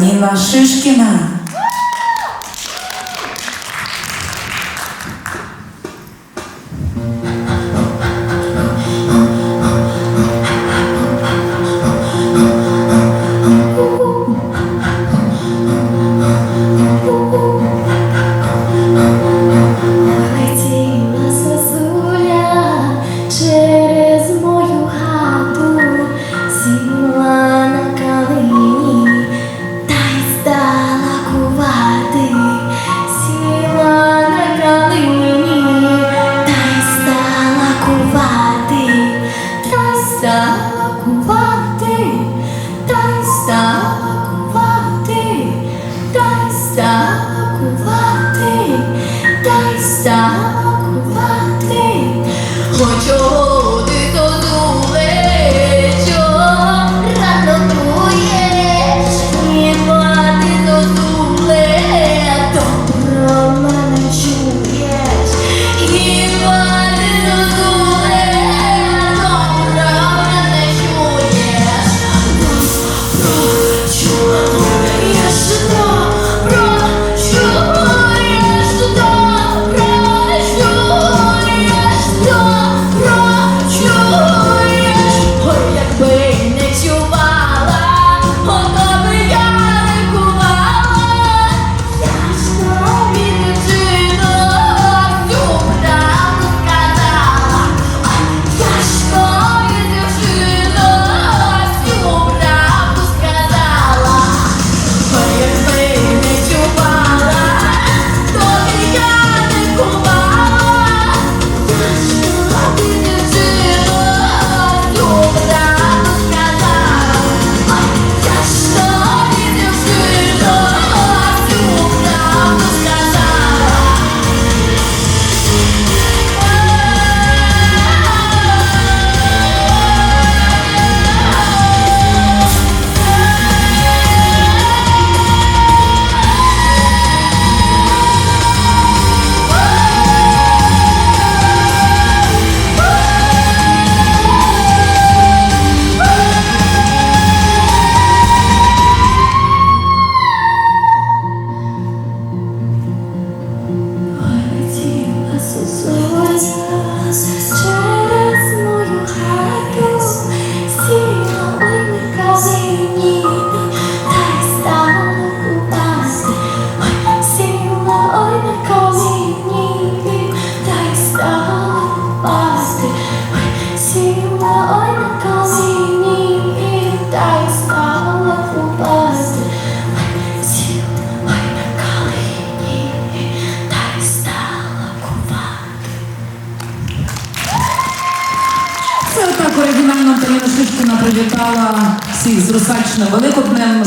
nie ma szyszki na. Stop. Ось отак оригінально Україна Шишкіна привітала всіх з Русачно Великоднем.